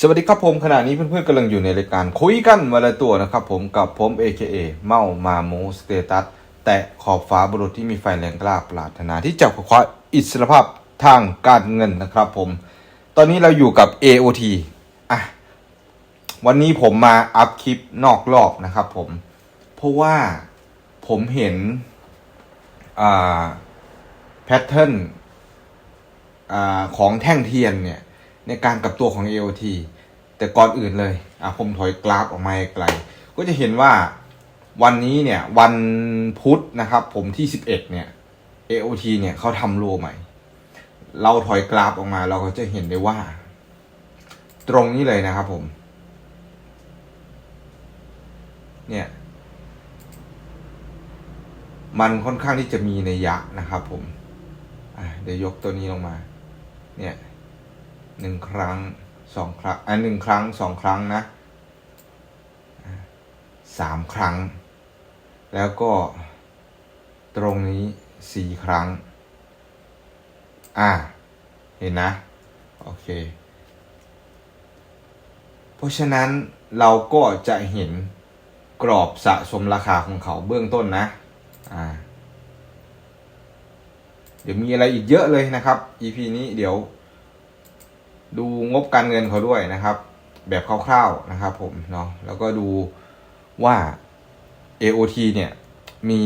สวัสดีครับผมขณะนี้เพื่อนๆกำลังอยู่ในรายการคุยกันวันละตัวนะครับผมกับผม AKA เมามาโมสเตตัสแต่ขอบฟ้าบรุษที่มีไฟแรงกล้าปรารถนาที่จะคว้าอิสรภาพทางการเงินนะครับผม ตอนนี้เราอยู่กับ AOT อะวันนี้ผมมาอัพคลิปนอกรอบนะครับผมเพราะว่าผมเห็นอ่าแพทเทิร์นอ่าของแท่งเทียนเนี่ย ในการกลับตัวของ AOT แต่ก่อนอื่นเลยอะผมถอยกราฟออกมาไกล ก็จะเห็นว่าวันนี้เนี่ยวันพุธนะครับ ผมที่ 11 เนี่ย AOT เนี่ยเขาทำโลใหม่ เราถอยกราฟออกมาเราก็จะเห็นได้ว่า ตรงนี้เลยนะครับผม เนี่ย มันค่อนข้างที่จะมีในยะนะครับผมเดี๋ยวยกตัวนี้ลงมา เนี่ย หนึ่งครั้งสองครั้งอะหนึ่งครั้งสองครั้งนะอะสามครั้ง แล้วก็ตรงนี้สี่ครั้ง อ่า เห็นนะ โอเค เพราะฉะนั้นเราก็จะเห็นกรอบสะสมราคาของเขาเบื้องต้นนะ อ่า เดี๋ยวมีอะไรอีกเยอะเลยนะครับ EP นี้เดี๋ยว ดูงบการเงินเขาด้วยนะครับ แบบคร่าวๆนะครับผมเนาะแล้วก็ดูว่า AOT เนี่ยมี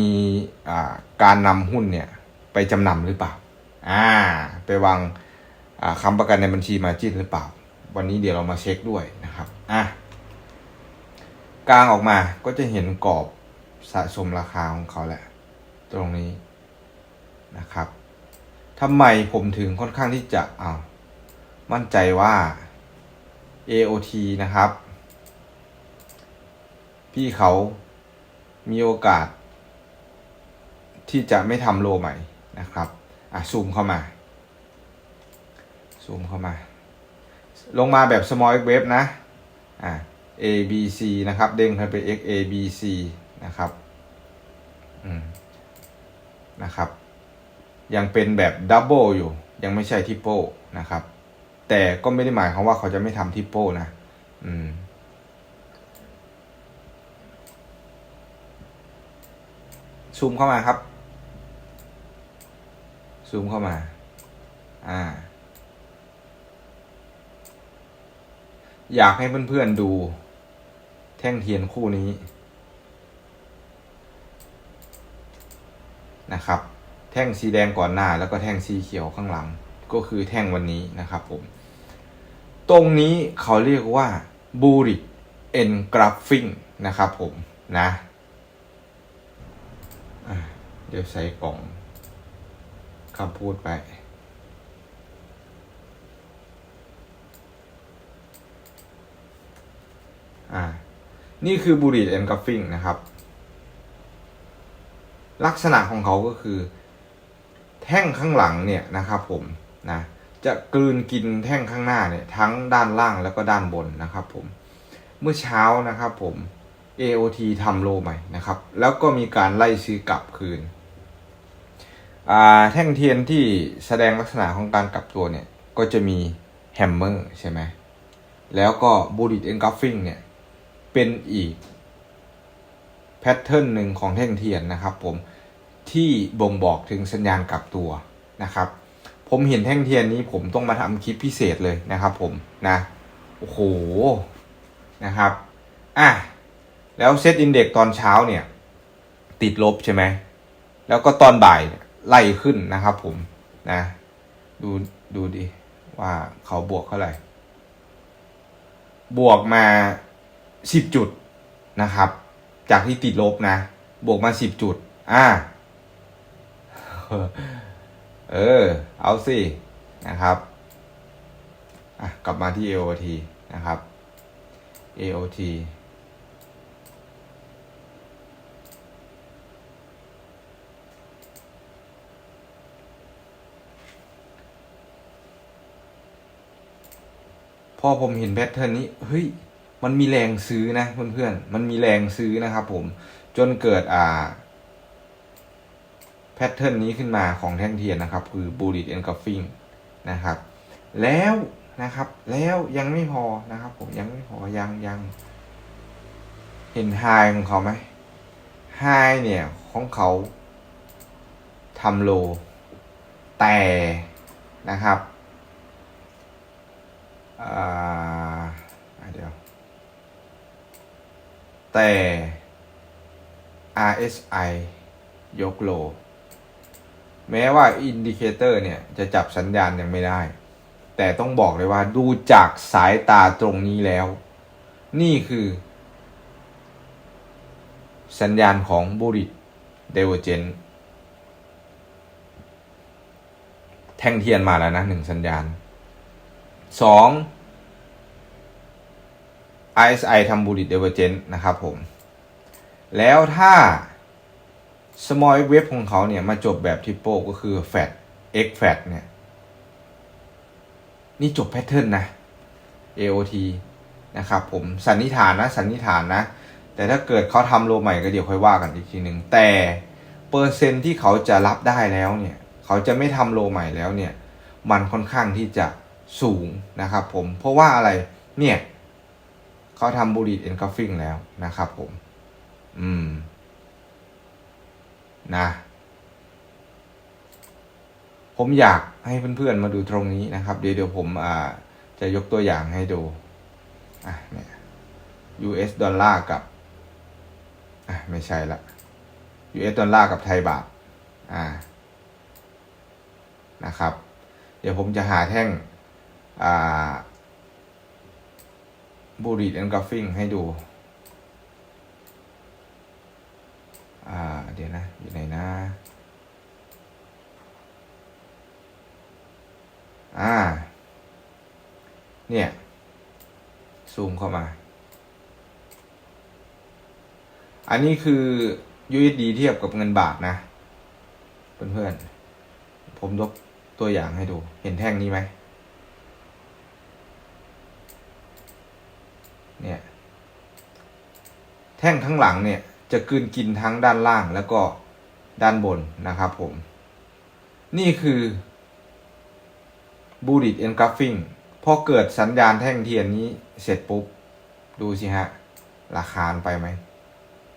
การนำหุ้นเนี่ยไปจำนำหรือเปล่า อ่า ไปวางคำประกันในบัญชีมาจินหรือเปล่า วันนี้เดี๋ยวเรามาเช็คด้วยนะครับ อะกลางออกมาก็จะเห็นกรอบสะสมราคาของเขาแหละ ตรงนี้นะครับทำไมผมถึงค่อนข้างที่จะอ้าว มั่นใจว่า AOT นะครับ พี่เขามีโอกาส ที่จะไม่ทำโลใหม่นะครับ อะ ซูมเข้ามา ซูมเข้ามา ลงมาแบบ small x wave นะ อะ A B C นะครับ เด้งขึ้นไป X A B C นะครับ อืม นะครับ ยังเป็นแบบดับเบิลอยู่ ยังไม่ใช่ทิปโปนะครับ แต่ก็ไม่ได้หมายความว่าเขาจะไม่ทำทิปโป้นะ อืม ซูมเข้ามาครับ ซูมเข้ามา อ่า อยากให้เพื่อนๆดู แท่งเทียนคู่นี้ นะครับ แท่งสีแดงก่อนหน้า แล้วก็แท่งสีเขียวข้างหลัง ก็คือแท่งวันนี้นะครับผม ตรงนี้เขาเรียกว่า b u l l i engulfing นะครับผมนะเดี๋ยวใส่กล่องคำพูดไป อ่า นี่คือ b u l l i engulfing นะครับ ลักษณะของเขาก็คือ แท่งข้างหลังเนี่ยนะครับผม นะจะกลืนกินแท่งข้างหน้าเนี่ยทั้งด้านล่างแล้วก็ด้านบนนะครับผมเมื่อเช้านะครับผม AOT ทำโลใหม่นะครับ แล้วก็มีการไล่ซื้อกลับคืนแท่งเทียนที่แสดงลักษณะของการกลับตัวเนี่ย ก็จะมีแฮมเมอร์ใช่ไหมแล้วก็บูดิตเอนกัฟฟิงเนี่ย เป็นอีกแพทเทิร์นหนึ่งของแท่งเทียนนะครับผมที่บ่งบอกถึงสัญญาณกลับตัวนะครับ ผมเห็นแท่งเทียนนี้ผมต้องมาทำคลิปพิเศษเลยนะครับผมนะโอ้โหนะครับอะแล้วเซตอินเด็กตอนเช้าเนี่ย ติดลบใช่ไหมแล้วก็ตอนบ่ายไล่ขึ้นนะครับผมนะ ดูดูดิว่าเขาบวกเท่าไหร่ บวกมาสิบจุดนะครับ จากที่ติดลบนะ บวกมาสิบจุด อ่า เออ เอาสิ นะครับ อะ กลับมาที่ AOT นะครับ AOT พอผมเห็นแพทเทิร์นนี้ เฮ้ย มันมีแรงซื้อนะเพื่อนๆ มันมีแรงซื้อนะครับผม จนเกิดอ่า แพทเทิร์นนี้ขึ้นมาของแท่งเทียนนะครับ คือ bullet engulfing นะครับ แล้วนะครับ แล้วยังไม่พอนะครับ ผมยังไม่พอยังยัง เห็นไฮของเขาไหมไฮเนี่ยของเขาทำโล แต่นะครับเดี๋ยว แต่ RSI ยกโล แม้ว่าอินดิเคเตอร์เนี่ยจะจับสัญญาณยังไม่ได้ แต่ต้องบอกเลยว่าดูจากสายตาตรงนี้แล้ว นี่คือ สัญญาณของบูริ d เดเวอร์เจนแท่งเทียนมาแล้วนะหนึ่งสัญญาณสอง RSI ทำบูริ d เดเวอร์เจนนะครับผม แล้วถ้า small x wave ของเขาเนี่ยมาจบแบบทิปโปก็คือ fat x fat เนี่ยนี่จบแพทเทิร์นนะ AOT นะครับผมสันนิษฐานนะ สันนิษฐานนะ แต่ถ้าเกิดเขาทำโลใหม่ก็เดี๋ยวค่อยว่ากันอีกทีหนึ่งแต่เปอร์เซ็นที่เขาจะรับได้แล้วเนี่ย เขาจะไม่ทำโลใหม่แล้วเนี่ย มันค่อนข้างที่จะสูงนะครับผมเพราะว่าอะไรเนี่ยเขาทำบูริ d เอนก u ฟฟิงแล้วนะครับผม อืม นะ ผมอยากให้เพื่อนๆมาดูตรงนี้นะครับ เดี๋ยวเดี๋ยวผมอ่าจะยกตัวอย่างให้ดูอะเนี่ย US ดอลลาร์กับอะไม่ใช่ละ US ดอลลาร์กับไทยบาทอ่านะครับ เดี๋ยวผมจะหาแท่งอ่าบูริ d เอนก u ฟฟิงให้ดู อ่า เดี๋ยวนะ อยู่ไหนนะ อ่า เนี่ย ซูมเข้ามา อันนี้คือ USD เทียบกับเงินบาทนะ เพื่อนๆ ผมยกตัวอย่างให้ดู เห็นแท่งนี้ไหม เนี่ย แท่งข้างหลังเนี่ย จะกืนกินทั้งด้านล่างแล้วก็ด้านบนนะครับผม นี่คือบูริ d เอนกราฟิงพอเกิดสัญญาณแท่งเทียนนี้เสร็จปุ๊บ ดูสิฮะ ราคาไปไหม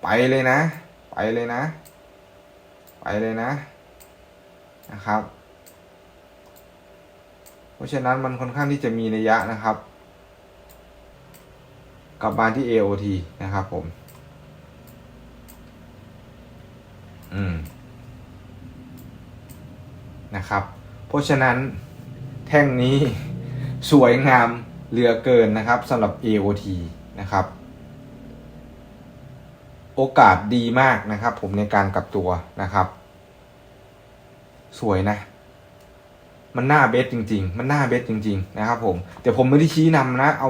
ไปเลยนะ ไปเลยนะ ไปเลยนะนะครับ เพราะฉะนั้นมันค่อนข้างที่จะมีนัยยะนะครับ กลับมาที่ AOT นะครับผม อืม นะครับ เพราะฉะนั้นแท่งนี้สวยงามเหลือเกินนะครับสำหรับ AOT นะครับ โอกาสดีมากนะครับ ผมในการกลับตัวนะครับ สวยนะ มันหน้าเบสจริง ๆ มันหน้าเบสจริง ๆ นะครับ ผมแต่ผมไม่ได้ชี้นำนะ เอา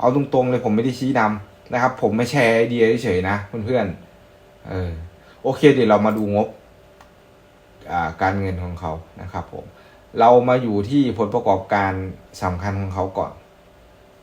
เอาตรงๆเลยผมไม่ได้ชี้นำนะครับ ผมไม่แชร์ไอเดียเฉยๆนะเพื่อนๆเออโอเคเดี๋ยวเรามาดูงบ การเงินของเขานะครับผมเรามาอยู่ที่ผลประกอบการสำคัญของเขาก่อน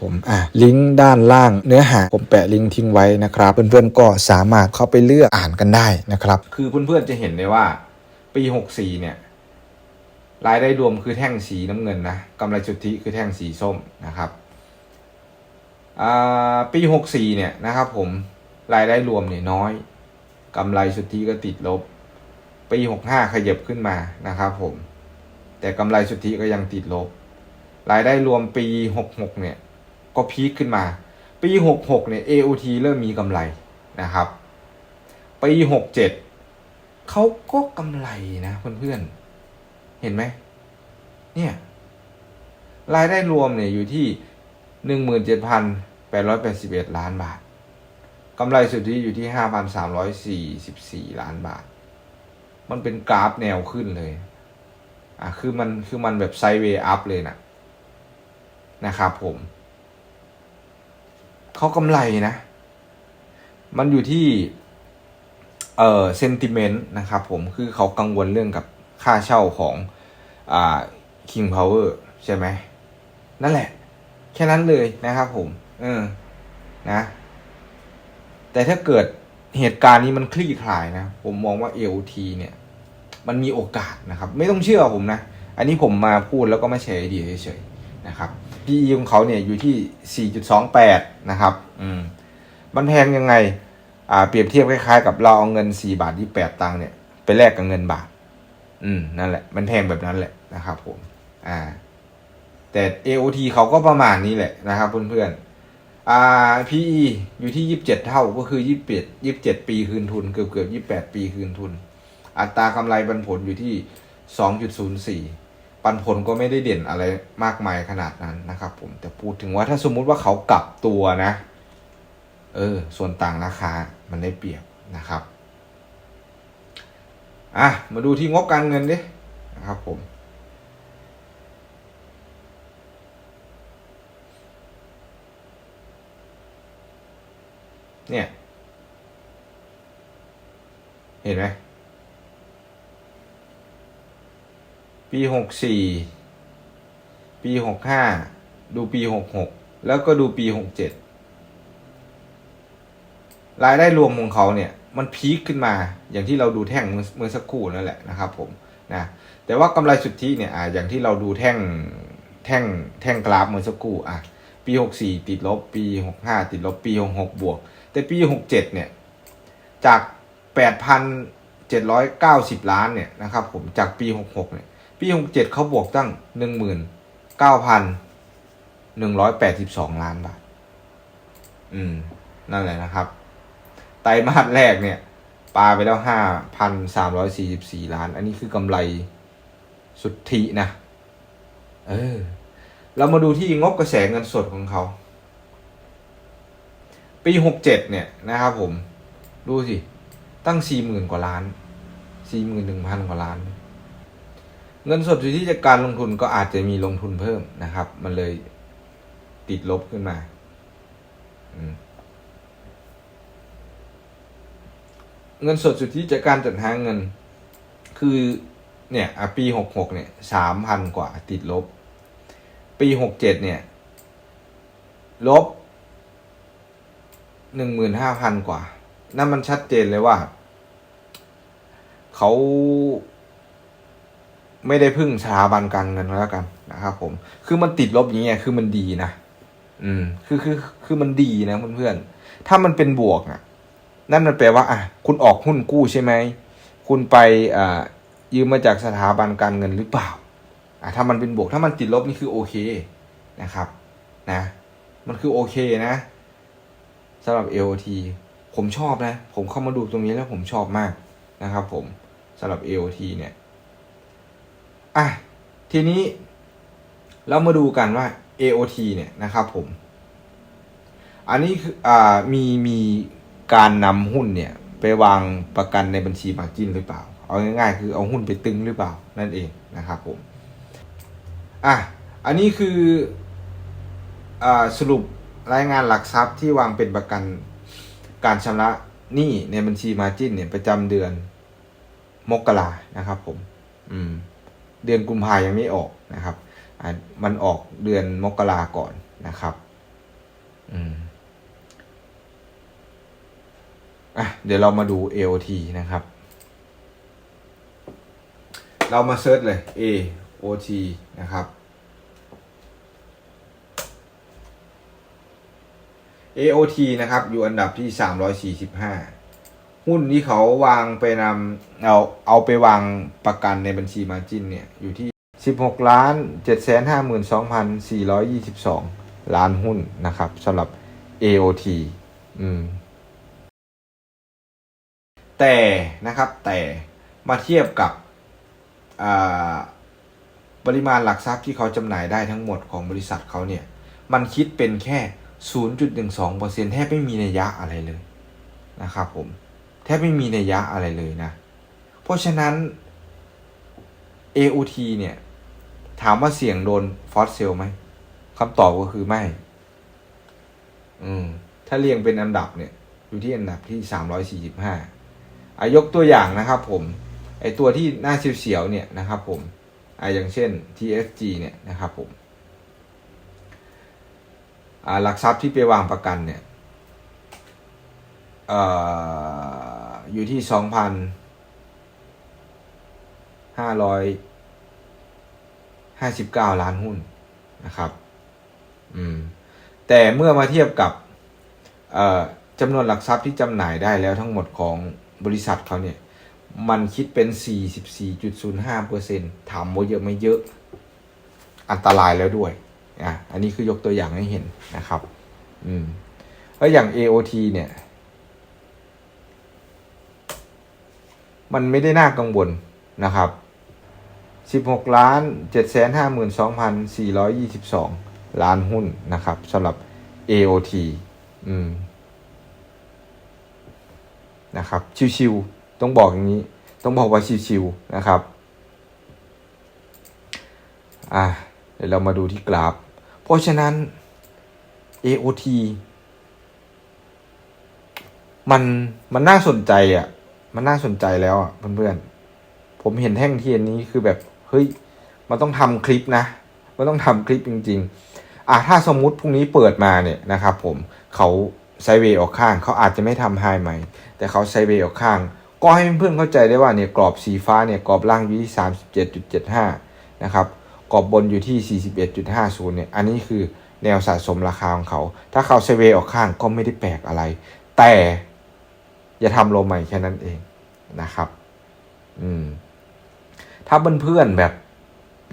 ผมอะลิงก์ด้านล่างเนื้อหาผมแปะลิงก์ทิ้งไว้นะครับ เพื่อนๆก็สามารถเข้าไปเลือกอ่านกันได้นะครับ คือเพื่อนๆจะเห็นได้ว่า ปี 64 เนี่ยรายได้รวมคือแท่งสีน้ำเงินนะกำไรสุทธิคือแท่งสีส้มนะครับปี 64 เนี่ยนะครับผมรายได้รวมเนี่ยน้อยกำไรสุทธิก็ติดลบ ปี 65 ขยับขึ้นมานะครับผม แต่กำไรสุทธิก็ยังติดลบ รายได้รวมปี 66 เนี่ย ก็พีคขึ้นมา ปี 66เนี่ย AOT เริ่มมีกำไรนะครับ ปี 67เขาก็กำไรนะเพื่อนๆ เห็นไหมเนี่ยรายได้รวมเนี่ยอยู่ที่17,881ล้านบาท กำไรสุทธิอยู่ที่5,344ล้านบาท มันเป็นกราฟแนวขึ้นเลย อะ คือมัน คือมันแบบไซด์เวย์อัพเลยนะนะครับผม เขากำไรนะ มันอยู่ที่ เอ่อเซนติเมนต์นะครับผมคือเขากังวลเรื่องกับค่าเช่าของอ่า King Power ใช่ไหม นั่นแหละ แค่นั้นเลยนะครับผม เออ นะ แต่ถ้าเกิดเหตุการณ์นี้มันคลี่คลายนะ ผมมองว่า LT เนี่ย มันมีโอกาสนะครับ ไม่ต้องเชื่อผมนะ อันนี้ผมมาพูดแล้วก็มาแชร์ไอเดียเฉยๆนะครับ PE ของเขาเนี่ยอยู่ที่ 4.28 นะครับอืมมันแพงยังไง อ่า เปรียบเทียบคล้ายๆ กับเราเอาเงิน 4 บาทที่8ตังค์เนี่ย ไปแลกกับเงินบาท อืม นั่นแหละ มันแพงแบบนั้นแหละนะครับผม อ่า แต่ AOT เขาก็ประมาณนี้แหละนะครับเพื่อนๆ อ่า PE อยู่ที่ 27 เท่าก็คือ 27 27 ปีคืนทุน เกือบเกือบ28 ปีคืนทุน อัตรากำไรปันผลอยู่ที่ 2.04 ปันผลก็ไม่ได้เด่นอะไรมากมายขนาดนั้นนะครับผมแต่พูดถึงว่าถ้าสมมุติว่าเขากลับตัวนะ เออ ส่วนต่างราคามันได้เปรียบนะครับอะมาดูที่งบการเงินดินะครับผมเนี่ย เห็นไหม ปีหกสี่ปีหกห้าดูปีหกหกแล้วก็ดูปีหกเจ็ดรายได้รวมของเขาเนี่ยมันพีคขึ้นมาอย่างที่เราดูแท่งเมื่อสักครู่นั่นแหละนะครับผมนะแต่ว่ากำไรสุทธิเนี่ยอ่าอย่างที่เราดูแท่งแท่งแท่งกราฟเมื่อสักครู่อะปีหกสี่ติดลบปีหกห้าติดลบปีหกหกบวก แต่ปีหกเจ็ดเนี่ยจากแปดพันเจ็ดร้อยเก้าสิบล้านเนี่ยนะครับผมจากปีหกหกเนี่ย ปีหกเจ็ดเขาบวกตั้งหนึ่งหมื่นเก้าพันหนึ่งร้อยแปดสิบสองล้านบาท อืม นั่นแหละนะครับ ไตรมาสแรกเนี่ย ปาไปแล้วห้าพันสามร้อยสี่สิบสี่ล้าน อันนี้คือกำไรสุทธินะ เออ เรามาดูที่งบกระแสเงินสดของเขา ปีหกเจ็ดเนี่ยนะครับผม ดูสิ ตั้งสี่หมื่นกว่าล้านสี่หมื่นหนึ่งพันกว่าล้าน เงินสดอยู่ที่จากการลงทุนก็อาจจะมีลงทุนเพิ่มนะครับ มันเลยติดลบขึ้นมาเงินสดสุทธิจากการจัดหาเงิน คือเนี่ยปีหกหกเนี่ยสามพันกว่าติดลบ ปีหกเจ็ดเนี่ย ลบหนึ่งหมื่นห้าพันกว่า นั่นมันชัดเจนเลยว่า เขา ไม่ได้พึ่งสถาบันการเงินแล้วกันนะครับผม คือมันติดลบอย่างเงี้ยคือมันดีนะ อืม คือคือคือมันดีนะเพื่อนๆ ถ้ามันเป็นบวกอะ นั่นมันแปลว่าอะคุณออกหุ้นกู้ใช่ไหม คุณไปอ่ายืมมาจากสถาบันการเงินหรือเปล่า อะถ้ามันเป็นบวก ถ้ามันติดลบนี่คือโอเคนะครับ นะ มันคือโอเคนะสำหรับ AOT ผมชอบนะ ผมเข้ามาดูตรงนี้แล้วผมชอบมากนะครับผมสำหรับ AOT เนี่ย อะทีนี้เรามาดูกันว่า AOT เนี่ยนะครับผม อันนี้คืออ่ามีมีการนำหุ้นเนี่ย ไปวางประกันในบัญชีมาจินหรือเปล่า เอาง่ายๆ คือเอาหุ้นไปตึงหรือเปล่า นั่นเองนะครับผม อะอันนี้คืออ่าสรุปรายงานหลักทรัพย์ที่วางเป็นประกันการชำระหนี้ในบัญชีมาจินเนี่ยประจำเดือนมกรานะครับผม อืม เดือนกุมภายังไม่ออกนะครับมันออกเดือนมกราก่อนนะครับอืมอะเดี๋ยวเรามาดู AOT นะครับ เรามาเซิร์ชเลย AOT นะครับ AOT นะครับ อยู่อันดับที่ 345 หุ้นที่เขาวางไปนำเอาเอาไปวางประกันในบัญชีมาจินเนี่ยอยู่ที่ 16ล้าน752,422 ล้านหุ้นนะครับสำหรับ AOT อืมแต่นะครับแต่มาเทียบกับอ่าปริมาณหลักทรัพย์ที่เขาจำหน่ายได้ทั้งหมดของบริษัทเขาเนี่ย มันคิดเป็นแค่ 0.12%แทบไม่มีนัยยะอะไรเลยนะครับผม แทบไม่มีนัยยะอะไรเลยนะ เพราะฉะนั้น AOT เนี่ย ถามว่าเสี่ยงโดนฟอสเซลไหมคำตอบก็คือไม่ อืม ถ้าเรียงเป็นอันดับเนี่ย อยู่ที่อันดับที่สามร้อยสี่สิบห้าอายกตัวอย่างนะครับผม ไอตัวที่หน้าเสียวๆเนี่ยนะครับผมออย่างเช่น TFG เนี่ยนะครับผมอ่าหลักทรัพย์ที่ไปวางประกันเนี่ย เอ่อ อยู่ที่สองพันห้าร้อยห้าสิบเก้าล้านหุ้นนะครับ อืม แต่เมื่อมาเทียบกับเอ่อจำนวนหลักทรัพย์ที่จำหน่ายได้แล้วทั้งหมดของบริษัทเขาเนี่ย มันคิดเป็น 44.05%ถามว่าเยอะไม่เยอะ อันตรายแล้วด้วย อะ อันนี้คือยกตัวอย่างให้เห็นนะครับ อืม แล้วอย่าง AOT เนี่ย มันไม่ได้น่ากังวลนะครับ 16 ล้าน 752,422 ล้านหุ้นนะครับสำหรับ AOT อืมนะครับชิวๆต้องบอกอย่างนี้ ต้องบอกว่าชิวๆนะครับอะเดี๋ยวเรามาดูที่กราฟ เพราะฉะนั้น AOT มันมันน่าสนใจอะ มันน่าสนใจแล้วอะเพื่อนๆ ผมเห็นแท่งเทียนนี้คือแบบเฮ้ยมันต้องทำคลิปนะมันต้องทำคลิปจริง ๆ อะถ้าสมมุติพรุ่งนี้เปิดมาเนี่ยนะครับผมเขาไซเวย์ออกข้างเขาอาจจะไม่ทำไฮใหม่ แต่เขาไซเวย์ออกข้าง ก็ให้เพื่อนๆเข้าใจได้ว่าเนี่ยกรอบสีฟ้าเนี่ยกรอบล่างอยู่ที่ 37.75 นะครับกรอบบนอยู่ที่ 41.50 เนี่ยอันนี้คือแนวสะสมราคาของเขา ถ้าเขาไซเวย์ออกข้างก็ไม่ได้แปลกอะไร แต่ อย่าทำโลใหม่แค่นั้นเองนะครับ อืม ถ้าเพื่อนๆแบบ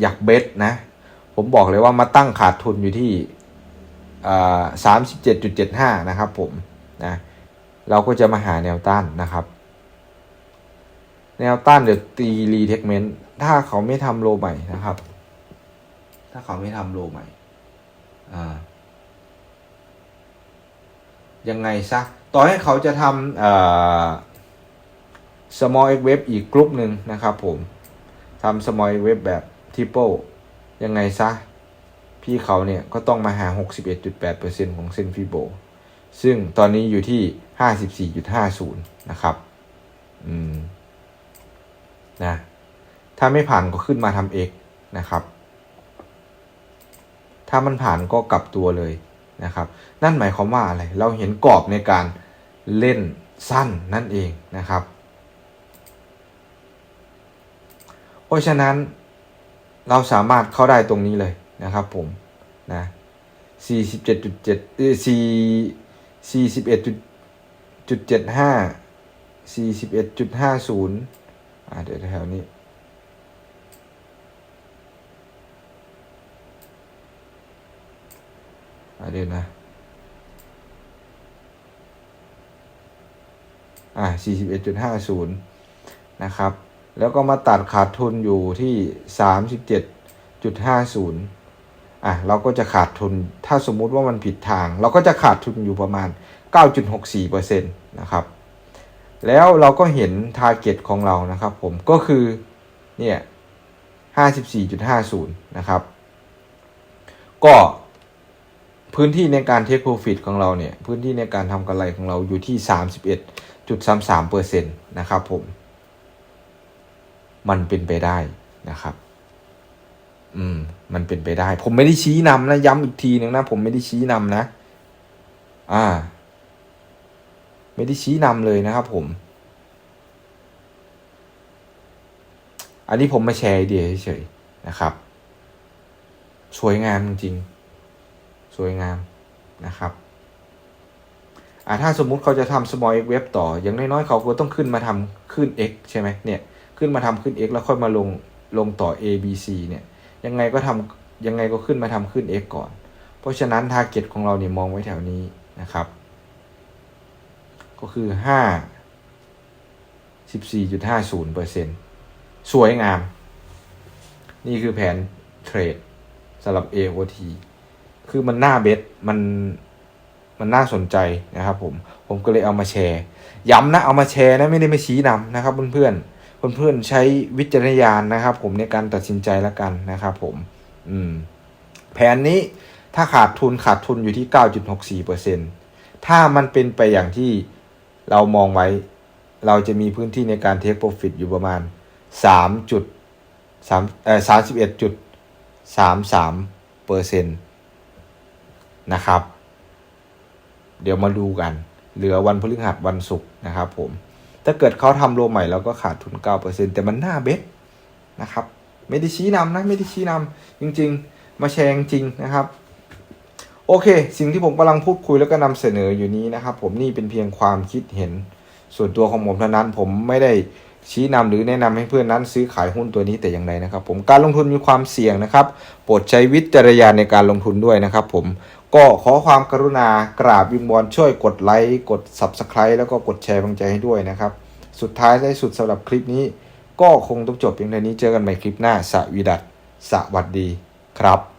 อยากเบสนะ ผมบอกเลยว่ามาตั้งขาดทุนอยู่ที่สามสิบเจ็ดจุดเจ็ดห้านะครับผมนะเราก็จะมาหาแนวต้านนะครับ แนวต้านเดี๋ยวตีรีเทคเมนต์ถ้าเขาไม่ทำโลใหม่นะครับ ถ้าเขาไม่ทำโลใหม่ อ่า ยังไงซะ ต่อให้เขาจะทำ small x wave อีกกลุ่มหนึ่งนะครับผมทำ small x wave แบบ triple ยังไงซะ พี่เขาเนี่ยก็ต้องมาหา 61.8%ของเส้นฟิโบซึ่งตอนนี้อยู่ที่ 54.50 นะครับ อืม นะ ถ้าไม่ผ่านก็ขึ้นมาทำ x นะครับ ถ้ามันผ่านก็กลับตัวเลย นะครับ นั่นหมายความว่าอะไร เราเห็นกรอบในการเล่นสั้นนั่นเองนะครับ เพราะฉะนั้นเราสามารถเข้าได้ตรงนี้เลยนะครับผมนะ47.7เอ่อ4 41.75 41.50อ่าเดี๋ยวแถวนี้ อ่า เดี๋ยวนะอ่า41.50 นะครับ แล้วก็มาตัดขาดทุนอยู่ที่ 37.50 อะ เราก็จะขาดทุน ถ้าสมมุติว่ามันผิดทาง เราก็จะขาดทุนอยู่ประมาณ 9.64%นะครับ แล้วเราก็เห็นทาร์เก็ตของเรานะครับผม ก็คือ เนี่ย 54.50 นะครับ ก็ พื้นที่ในการเทคโปรฟิตของเราเนี่ย พื้นที่ในการทำกำไรของเราอยู่ที่ 31.33%นะครับผม มันเป็นไปได้นะครับ อืม มันเป็นไปได้ ผมไม่ได้ชี้นำนะ ย้ำอีกทีหนึ่งนะ ผมไม่ได้ชี้นำนะ อ่า ไม่ได้ชี้นำเลยนะครับผม อันนี้ผมมาแชร์ไอเดียเฉยๆนะครับ สวยงามจริงๆ วยงามนะครับอ่าถ้าสมมุติเขาจะทำ small x web ต่อ อย่างน้อยๆ เขาก็ต้องขึ้นมาทำขึ้น x ใช่ไหมเนี่ย ขึ้นมาทำขึ้น x แล้วค่อยมาลงลงต่อ a b c เนี่ย ยังไงก็ทำยังไงก็ขึ้นมาทำขึ้น x ก่อน เพราะฉะนั้นทาร์เก็ตของเราเนี่ยมองไว้แถวนี้นะครับ ก็คือห้าสิบสี่จุดห้าศูนย์เปอร์เซ็นสวยงาม นี่คือแผนเทรดสำหรับ AOT คือมันน่าเบสมันมันน่าสนใจนะครับผมผมก็เลยเอามาแชร์ ย้ำนะเอามาแชร์นะไม่ได้มาชี้นำนะครับ เพื่อนๆเพื่อนๆใช้วิจารณญาณนะครับ ผมในการตัดสินใจแล้วกันนะครับ ผม อืม แผนนี้ถ้าขาดทุนขาดทุนอยู่ที่ 9.64%ถ้ามันเป็นไปอย่างที่เรามองไว้ เราจะมีพื้นที่ในการเทคโปรฟิตอยู่ประมาณ3จุด3เอ่อ31จุด33เปอร์เซ็นต์ นะครับ เดี๋ยวมาดูกัน เหลือวันพฤหัสวันศุกร์นะครับผม ถ้าเกิดเขาทำโลใหม่เราก็ขาดทุน 9%แต่มันน่าเบ็ดนะครับ ไม่ได้ชี้นำนะไม่ได้ชี้นำจริงๆ มาแชร์จริงนะครับ โอเค สิ่งที่ผมกำลังพูดคุยแล้วก็นำเสนออยู่นี้นะครับ ผมนี่เป็นเพียงความคิดเห็นส่วนตัวของผมเท่านั้นผมไม่ได้ชี้นำหรือแนะนำให้เพื่อนนั้นซื้อขายหุ้นตัวนี้แต่อย่างใดนะครับ ผมการลงทุนมีความเสี่ยงนะครับ โปรดใช้วิจารณญาณในการลงทุนด้วยนะครับ ผม ก็ขอความกรุณากราบวิงวอนช่วยกดไลค์กด Subscribe แล้วก็กดแชร์กำลังใจให้ด้วยนะครับ สุดท้ายในสุดสำหรับคลิปนี้ ก็คงต้องจบเพียงเท่านี้เจอกันใหม่คลิปหน้าสวีดัสสวัสดีครับ